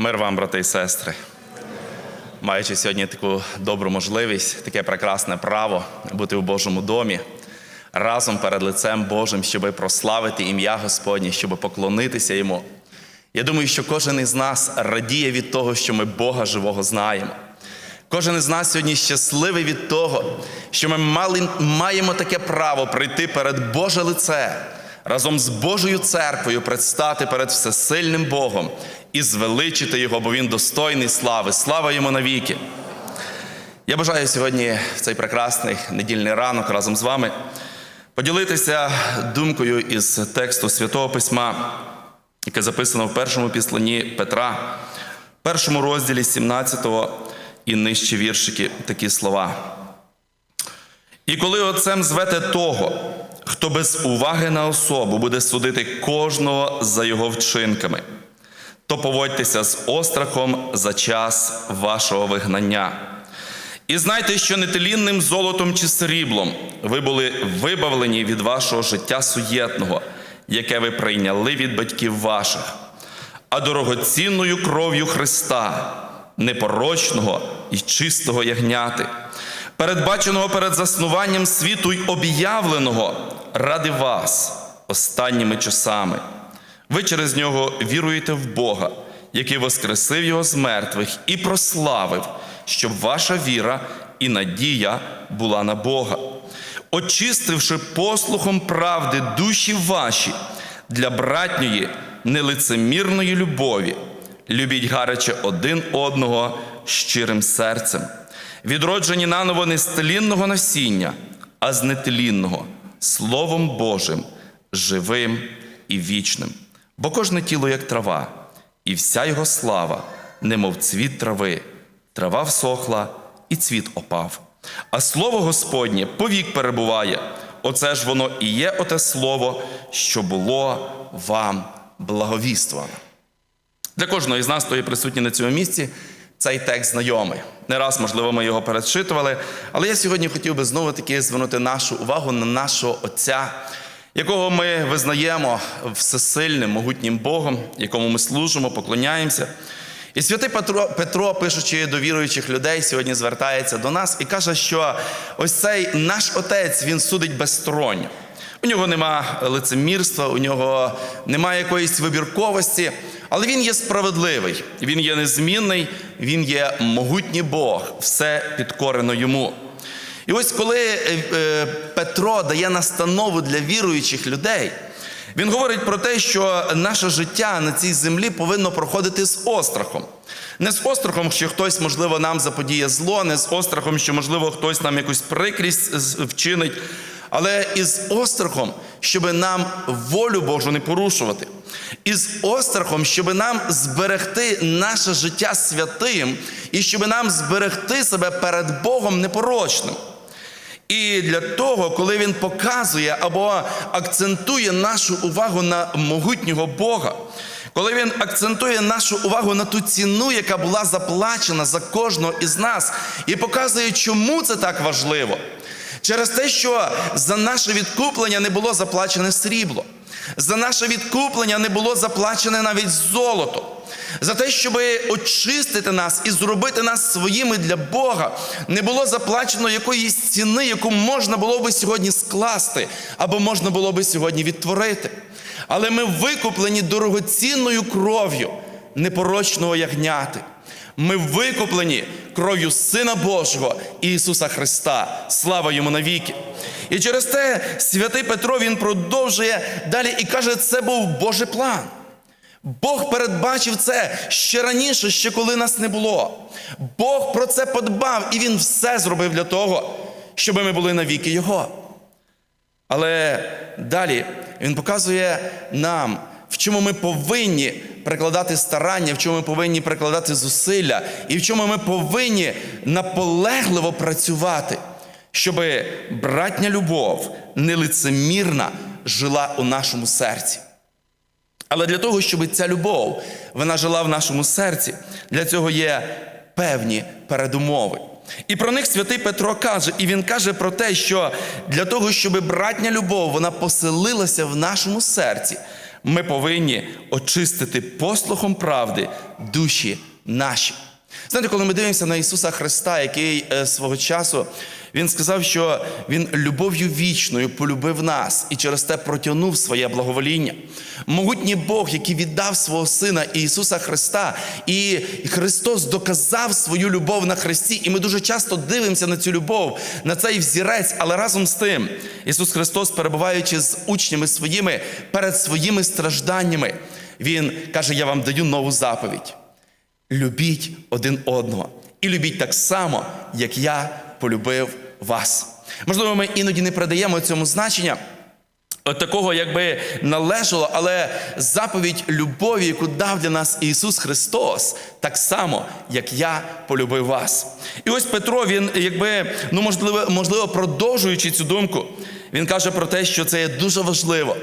Мир вам, брати і сестри. Маючи сьогодні таку добру можливість, таке прекрасне право бути у Божому домі, разом перед лицем Божим, щоб прославити ім'я Господнє, щоб поклонитися Йому. Я думаю, що кожен із нас радіє від того, що ми Бога живого знаємо. Кожен із нас сьогодні щасливий від того, що ми мали, маємо таке право прийти перед Боже лице, разом з Божою церквою предстати перед всесильним Богом і звеличити Його, бо Він достойний слави. Слава йому навіки. Я бажаю сьогодні в цей прекрасний недільний ранок разом з вами поділитися думкою із тексту Святого Письма, яке записано в першому післанні Петра, в першому розділі 17 і нижчі віршики такі слова. І коли отцем звете того, хто без уваги на особу буде судити кожного за його вчинками, то поводьтеся з острахом за час вашого вигнання. І знайте, що нетелінним золотом чи сріблом ви були вибавлені від вашого життя суєтного, яке ви прийняли від батьків ваших, а дорогоцінною кров'ю Христа, непорочного і чистого ягняти, передбаченого перед заснуванням світу й об'явленого ради вас останніми часами. Ви через нього віруєте в Бога, який воскресив його з мертвих і прославив, щоб ваша віра і надія була на Бога, очистивши послухом правди душі ваші для братньої нелицемірної любові, любіть гаряче один одного щирим серцем, відроджені наново не з тлінного насіння, а з нетлінного, Словом Божим, живим і вічним. Бо кожне тіло, як трава, і вся його слава, немов цвіт трави, трава всохла, і цвіт опав. А слово Господнє повік перебуває. Оце ж воно і є оте слово, що було вам благовіствано. Для кожного із нас, хто є присутній на цьому місці, цей текст знайомий. Не раз, можливо, ми його перечитували, але я сьогодні хотів би знову таки звернути нашу увагу на нашого Отця, якого ми визнаємо всесильним, могутнім Богом, якому ми служимо, поклоняємося. І святий Петро, Петро, пишучи до віруючих людей, сьогодні звертається до нас і каже, що ось цей наш отець він судить безсторонньо. У нього нема лицемірства, у нього немає якоїсь вибірковості, але він є справедливий, він є незмінний, він є могутній Бог, все підкорено йому. І ось коли е, е, Петро дає настанову для віруючих людей, він говорить про те, що наше життя на цій землі повинно проходити з острахом. Не з острахом, що хтось, можливо, нам заподіє зло, не з острахом, що, можливо, хтось нам якусь прикрість вчинить, але із острахом, щоб нам волю Божу не порушувати. Із острахом, щоб нам зберегти наше життя святим і щоб нам зберегти себе перед Богом непорочним. І для того, коли він показує або акцентує нашу увагу на могутнього Бога, коли він акцентує нашу увагу на ту ціну, яка була заплачена за кожного із нас, і показує, чому це так важливо. Через те, що за наше відкуплення не було заплачене срібло, за наше відкуплення не було заплачене навіть золото. За те, щоб очистити нас і зробити нас своїми для Бога, не було заплачено якоїсь ціни, яку можна було би сьогодні скласти, або можна було би сьогодні відтворити. Але ми викуплені дорогоцінною кров'ю непорочного ягняти. Ми викуплені кров'ю Сина Божого Ісуса Христа. Слава йому навіки. І через те святий Петро він продовжує далі і каже, це був Божий план. Бог передбачив це ще раніше, ще коли нас не було. Бог про це подбав, і Він все зробив для того, щоб ми були навіки Його. Але далі Він показує нам, в чому ми повинні прикладати старання, в чому ми повинні прикладати зусилля, і в чому ми повинні наполегливо працювати, щоб братня любов нелицемірна жила у нашому серці. Але для того, щоб ця любов вона жила в нашому серці, для цього є певні передумови. І про них святий Петро каже, і він каже про те, що для того, щоб братня любов вона поселилася в нашому серці, Ми повинні очистити послухом правди душі наші. Знаєте, коли ми дивимося на Ісуса Христа, який е, свого часу Він сказав, що Він любов'ю вічною полюбив нас і через те протягнув своє благовоління. Могутній Бог, який віддав свого Сина Ісуса Христа, і Христос доказав свою любов на Христі. І ми дуже часто дивимося на цю любов, на цей взірець, але разом з тим, Ісус Христос, перебуваючи з учнями своїми перед своїми стражданнями, Він каже: Я вам даю нову заповідь. Любіть один одного. І любіть так само, як я полюбив вас. Можливо, ми іноді не придаємо цьому значення. От такого, якби належало, але заповідь любові, яку дав для нас Ісус Христос, так само, як я полюбив вас. І ось Петро, він, якби, ну можливо, можливо, продовжуючи цю думку, він каже про те, що це є дуже важливо.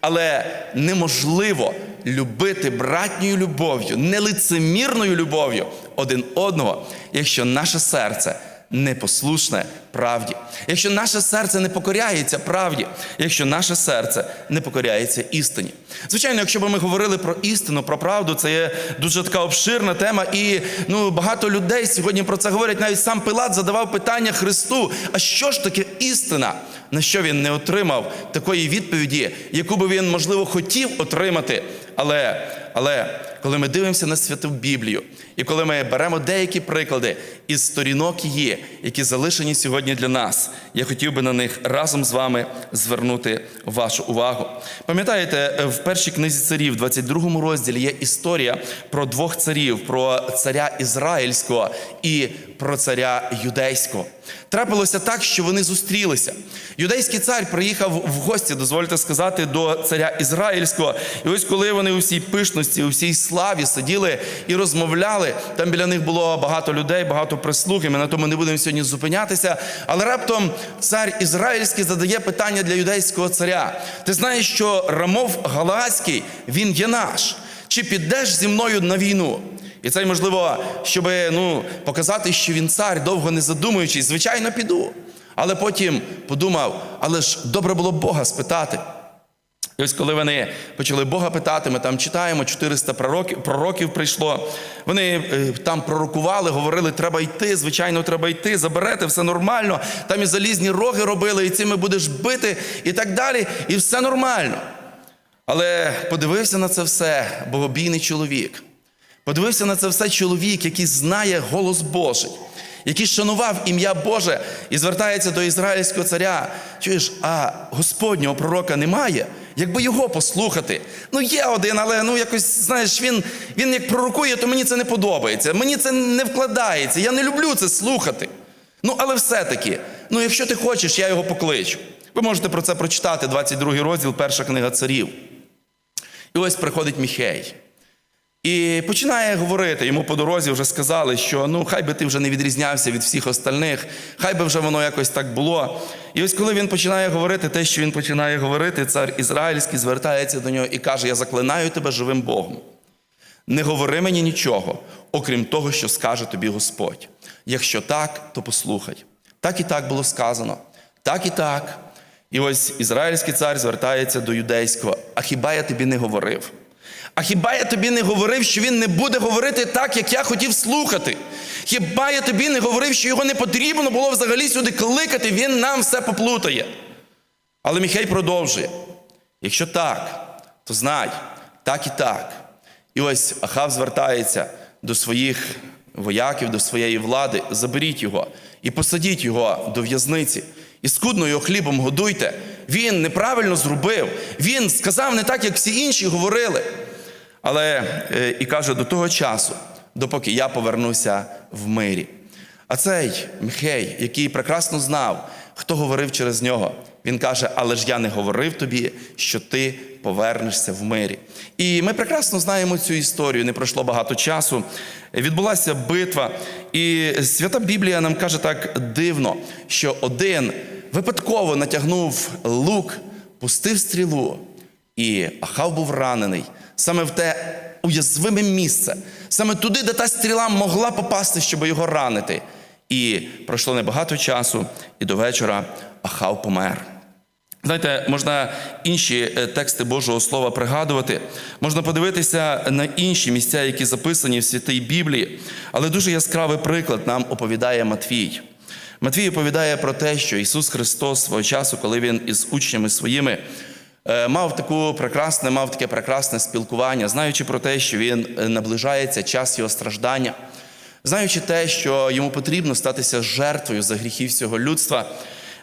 Але неможливо любити братньою любов'ю, нелицемірною любов'ю один одного, якщо наше серце непослушне правді, якщо наше серце не покоряється правді, якщо наше серце не покоряється істині. Звичайно, якщо б ми говорили про істину, про правду, це є дуже така обширна тема, і ну, багато людей сьогодні про це говорять. Навіть сам Пилат задавав питання Христу: а що ж таке істина? На що він не отримав такої відповіді, яку би він, можливо, хотів отримати. Але, але коли ми дивимося на святу Біблію, і коли ми беремо деякі приклади із сторінок її, які залишені сьогодні для нас, я хотів би на них разом з вами звернути вашу увагу. Пам'ятаєте, в першій книзі царів, 22 розділі, є історія про двох царів: про царя Ізраїльського і про царя юдейського. Трапилося так, що вони зустрілися. Юдейський цар приїхав в гості, дозвольте сказати, до царя Ізраїльського. І ось коли вони у всій пишності, у всій славі сиділи і розмовляли, там біля них було багато людей, багато прислуги. Ми на тому не будемо сьогодні зупинятися. Але раптом цар Ізраїльський задає питання для юдейського царя: Ти знаєш, що Рамов Галаацький, він є наш. Чи підеш зі мною на війну? І це можливо, щоб ну, показати, що він цар, довго не задумуючись, звичайно, піду. Але потім подумав, але ж добре було б Бога спитати. І ось коли вони почали Бога питати, ми там читаємо, 400 пророків, пророків прийшло. Вони е, там пророкували, говорили, треба йти, звичайно, треба йти, заберете, все нормально. Там і залізні роги робили, і цими будеш бити, і так далі, і все нормально. Але подивився на це все богобійний чоловік. Подивився на це все чоловік, який знає голос Божий, який шанував ім'я Боже і звертається до ізраїльського царя. Чуєш, а Господнього пророка немає, якби його послухати. Ну, є один, але ну якось, знаєш, він, він як пророкує, то мені це не подобається. Мені це не вкладається. Я не люблю це слухати. Ну, але все-таки, ну, якщо ти хочеш, я його покличу. Ви можете про це прочитати, 22 розділ, перша книга царів. І ось приходить Міхей. І починає говорити, йому по дорозі вже сказали, що ну хай би ти вже не відрізнявся від всіх остальних, хай би вже воно якось так було. І ось коли він починає говорити те, що він починає говорити, цар Ізраїльський звертається до нього і каже: Я заклинаю тебе живим Богом. Не говори мені нічого, окрім того, що скаже тобі Господь. Якщо так, то послухай. Так і так було сказано, так і так. І ось ізраїльський цар звертається до юдейського. А хіба я тобі не говорив? А хіба я тобі не говорив, що він не буде говорити так, як я хотів слухати? Хіба я тобі не говорив, що його не потрібно було взагалі сюди кликати, він нам все поплутає? Але Міхей продовжує: якщо так, то знай, так і так. І ось Ахав звертається до своїх вояків, до своєї влади, заберіть його і посадіть його до в'язниці. І скудно його хлібом годуйте. Він неправильно зробив. Він сказав не так, як всі інші говорили. Але е, і каже, до того часу, допоки я повернуся в мирі. А цей Михей, який прекрасно знав, хто говорив через нього, він каже: Але ж я не говорив тобі, що ти повернешся в мирі. І ми прекрасно знаємо цю історію. Не пройшло багато часу. Відбулася битва, і свята Біблія нам каже так дивно, що один випадково натягнув лук, пустив стрілу, і Ахав був ранений саме в те уязвиме місце, саме туди, де та стріла могла попасти, щоб його ранити. І пройшло небагато часу, і до вечора Ахав помер. Знаєте, можна інші е, тексти Божого Слова пригадувати, можна подивитися на інші місця, які записані в святій Біблії, але дуже яскравий приклад нам оповідає Матвій. Матвій оповідає про те, що Ісус Христос свого часу, коли Він із учнями своїми мав таку прекрасне, мав таке прекрасне спілкування, знаючи про те, що Він е, наближається час його страждання, знаючи те, що йому потрібно статися жертвою за гріхи всього людства.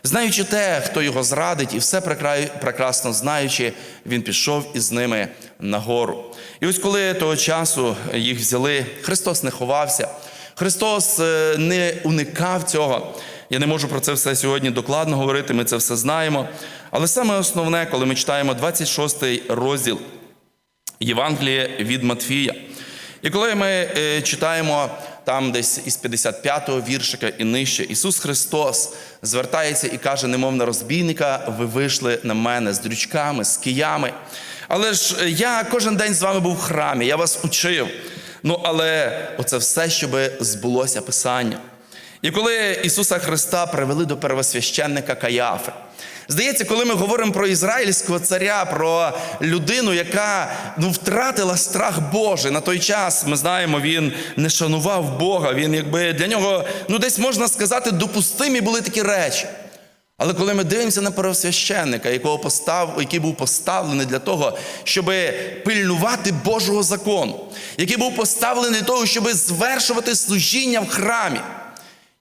Знаючи те, хто його зрадить, і все прекрасно знаючи, він пішов із ними на гору. І ось коли того часу їх взяли, Христос не ховався, Христос е, не уникав цього. Я не можу про це все сьогодні докладно говорити, ми це все знаємо. Але саме основне, коли ми читаємо 26 розділ Євангелія від Матфія. І коли ми е, читаємо там десь із 55-го віршика і нижче, Ісус Христос звертається і каже, немов на розбійника, ви вийшли на мене з дрючками, з киями. Але ж е, я кожен день з вами був в храмі, я вас учив. Ну, але оце все, щоб збулося Писання. І коли Ісуса Христа привели до первосвященника Каяфи, Здається, коли ми говоримо про ізраїльського царя, про людину, яка ну, втратила страх Божий на той час, ми знаємо, він не шанував Бога. Він, якби для нього, ну десь можна сказати, допустимі були такі речі. Але коли ми дивимося на первосвященника, якого постав, який був поставлений для того, щоб пильнувати Божого закону, який був поставлений для того, щоб звершувати служіння в храмі.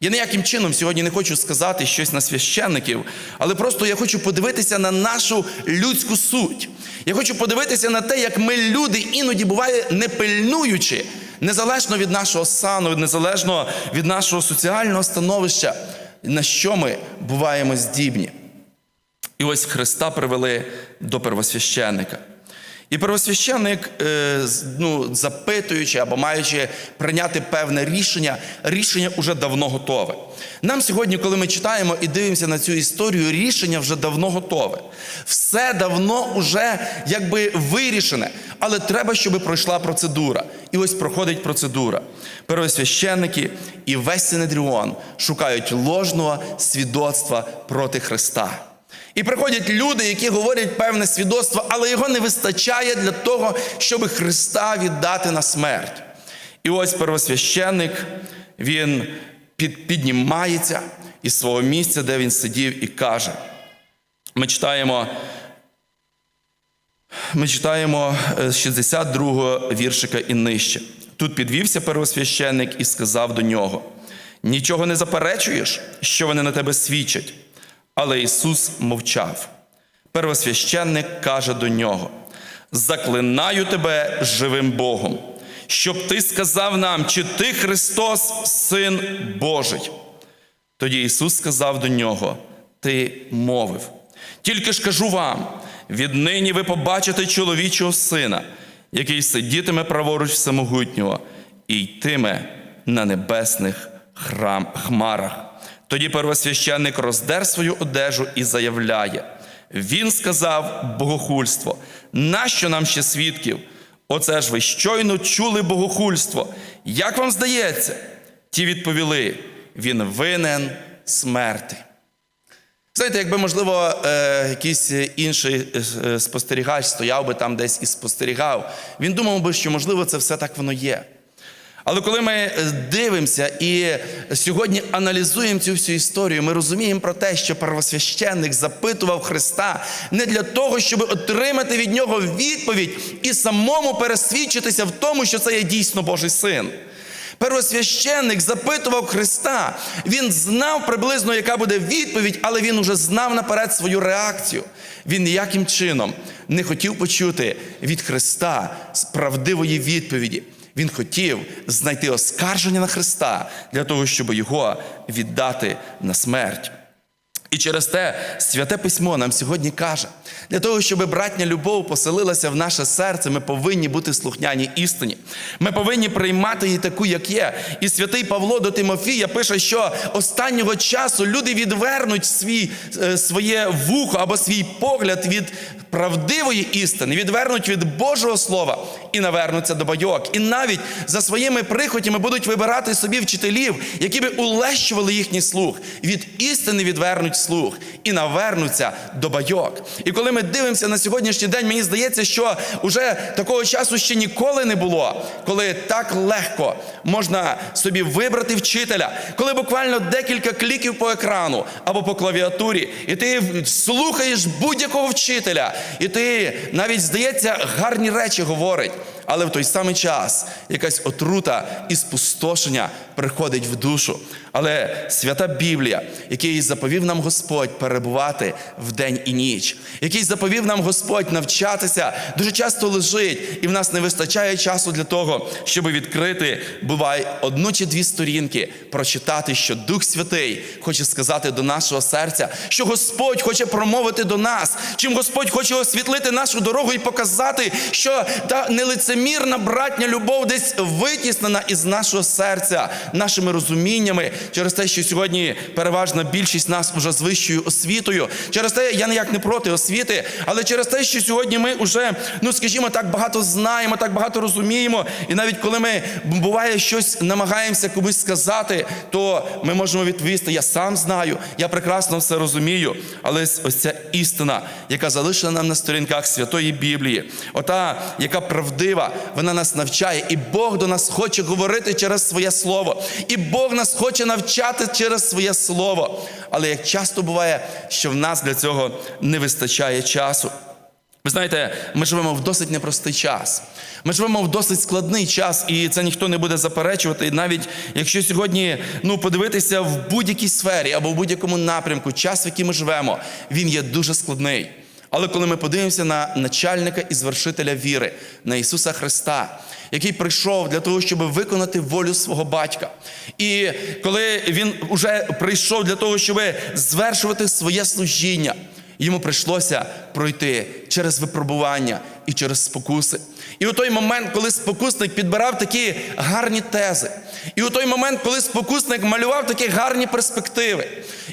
Я ніяким чином сьогодні не хочу сказати щось на священників, але просто я хочу подивитися на нашу людську суть. Я хочу подивитися на те, як ми люди іноді буває не пильнуючи, незалежно від нашого сану, незалежно від нашого соціального становища, на що ми буваємо здібні. І ось Христа привели до первосвященника. І первосвященник, е, ну, запитуючи або маючи прийняти певне рішення, рішення вже давно готове. Нам сьогодні, коли ми читаємо і дивимося на цю історію, рішення вже давно готове. Все давно вже якби вирішене, але треба, щоб пройшла процедура. І ось проходить процедура. Первосвященники і весь Синедріон шукають ложного свідоцтва проти Христа. І приходять люди, які говорять певне свідоцтво, але його не вистачає для того, щоб Христа віддати на смерть. І ось первосвященник, він під, піднімається із свого місця, де він сидів, і каже: ми читаємо. Ми читаємо е, з 62-го віршика і нижче. Тут підвівся первосвященник і сказав до нього: Нічого не заперечуєш, що вони на тебе свідчать. Але Ісус мовчав. Первосвященник каже до нього: Заклинаю тебе живим Богом, щоб ти сказав нам, чи ти Христос, Син Божий. Тоді Ісус сказав до нього: Ти мовив. Тільки ж кажу вам: віднині ви побачите чоловічого сина, який сидітиме праворуч всемогутнього і йтиме на небесних храм, хмарах. Тоді первосвященник роздер свою одежу і заявляє: Він сказав богохульство. Нащо нам ще свідків? Оце ж ви щойно чули богохульство. Як вам здається? Ті відповіли: Він винен смерти. Знаєте, якби, можливо, е, якийсь інший е, спостерігач стояв би там десь і спостерігав, він думав би, що, можливо, це все так воно є. Але коли ми дивимося і сьогодні аналізуємо цю всю історію, ми розуміємо про те, що первосвященник запитував Христа не для того, щоб отримати від нього відповідь і самому пересвідчитися в тому, що це є дійсно Божий син. Первосвященник запитував Христа. Він знав приблизно, яка буде відповідь, але він уже знав наперед свою реакцію. Він ніяким чином не хотів почути від Христа правдивої відповіді. Він хотів знайти оскарження на Христа для того, щоб його віддати на смерть. І через те святе письмо нам сьогодні каже: для того, щоб братня любов поселилася в наше серце, ми повинні бути слухняні істині. Ми повинні приймати її таку, як є. І святий Павло до Тимофія пише, що останнього часу люди відвернуть свій, е, своє вухо або свій погляд від правдивої істини, відвернуть від Божого Слова і навернуться до байок. І навіть за своїми прихотями будуть вибирати собі вчителів, які би улещували їхній слух. Від істини відвернуть слух і навернуться до байок. І коли ми дивимося на сьогоднішній день, мені здається, що уже такого часу ще ніколи не було, коли так легко можна собі вибрати вчителя, коли буквально декілька кліків по екрану або по клавіатурі, і ти слухаєш будь-якого вчителя, і ти навіть здається гарні речі говорить. Але в той самий час якась отрута і спустошення приходить в душу. Але свята Біблія, який заповів нам Господь перебувати в день і ніч, який заповів нам Господь навчатися, дуже часто лежить, і в нас не вистачає часу для того, щоб відкрити, буває, одну чи дві сторінки, прочитати, що Дух Святий хоче сказати до нашого серця, що Господь хоче промовити до нас, чим Господь хоче освітлити нашу дорогу і показати, що та нелицемірна братня любов десь витіснена із нашого серця, нашими розуміннями, через те, що сьогодні переважна більшість нас уже з вищою освітою. Через те, я ніяк не проти освіти, але через те, що сьогодні ми вже, ну скажімо, так багато знаємо, так багато розуміємо. І навіть коли ми буває щось намагаємося комусь сказати, то ми можемо відповісти: я сам знаю, я прекрасно все розумію. Але ось ця істина, яка залишена нам на сторінках Святої Біблії, ота, яка правдива, вона нас навчає, і Бог до нас хоче говорити через своє слово. І Бог нас хоче навчати через своє слово. Але як часто буває, що в нас для цього не вистачає часу. Ви знаєте, ми живемо в досить непростий час. Ми живемо в досить складний час, і це ніхто не буде заперечувати. І навіть якщо сьогодні ну, подивитися в будь-якій сфері або в будь-якому напрямку, час, в який ми живемо, він є дуже складний. Але коли ми подивимося на начальника і звершителя віри, на Ісуса Христа, який прийшов для того, щоб виконати волю свого батька. І коли він вже прийшов для того, щоб звершувати своє служіння, йому прийшлося пройти через випробування і через спокуси. І у той момент, коли спокусник підбирав такі гарні тези, і у той момент, коли спокусник малював такі гарні перспективи,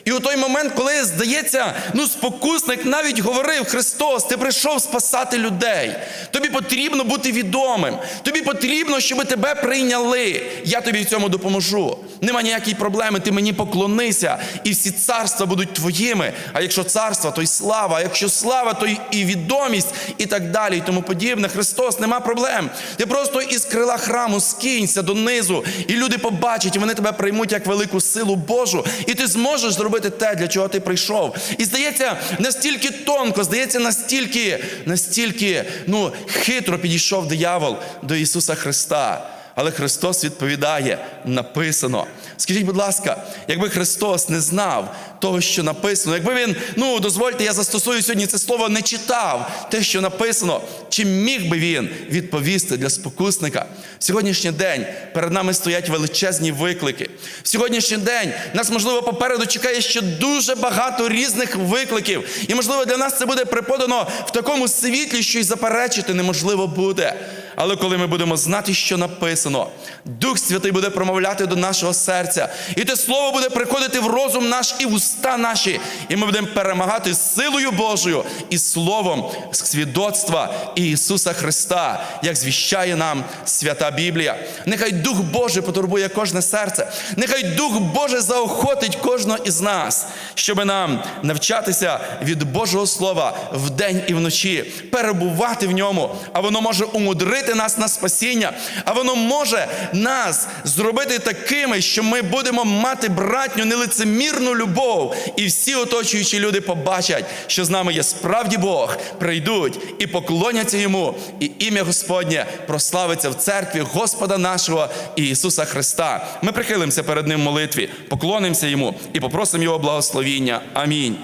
і у той момент, коли здається, ну спокусник навіть говорив: Христос, ти прийшов спасати людей. Тобі потрібно бути відомим. Тобі потрібно, щоб тебе прийняли. Я тобі в цьому допоможу. Нема ніякої проблеми, ти мені поклонися, і всі царства будуть твоїми. А якщо царство, то й слава, а якщо слава, то і відомість, і так далі, і тому подібне. Христос, нема проблем. Ти просто із крила храму скинься донизу, і люди побачать, і вони тебе приймуть як велику силу Божу, і ти зможеш зробити те, для чого ти прийшов. І здається, настільки тонко, здається, настільки, настільки ну, хитро підійшов диявол до Ісуса Христа. Але Христос відповідає, написано. Скажіть, будь ласка, якби Христос не знав того, що написано, якби він, ну дозвольте, я застосую сьогодні це слово, не читав те, що написано, чи міг би він відповісти для спокусника? В сьогоднішній день перед нами стоять величезні виклики. В сьогоднішній день нас, можливо, попереду чекає ще дуже багато різних викликів. І, можливо, для нас це буде преподано в такому світлі, що й заперечити неможливо буде. Але коли ми будемо знати, що написано, Дух Святий буде промовляти до нашого серця, і те слово буде приходити в розум наш і в уста наші, і ми будемо перемагати силою Божою і словом свідоцтва Ісуса Христа, як звіщає нам свята Біблія. Нехай Дух Божий потурбує кожне серце, нехай Дух Божий заохотить кожного із нас, щоб нам навчатися від Божого Слова вдень і вночі, перебувати в ньому, а воно може умудрити нас на спасіння, а воно може нас зробити такими, що ми будемо мати братню нелицемірну любов, і всі оточуючі люди побачать, що з нами є справді Бог, прийдуть і поклоняться йому, і ім'я Господнє прославиться в церкві Господа нашого Ісуса Христа. Ми прихилимося перед Ним в молитві, поклонимося йому і попросимо Його благословіння. Амінь.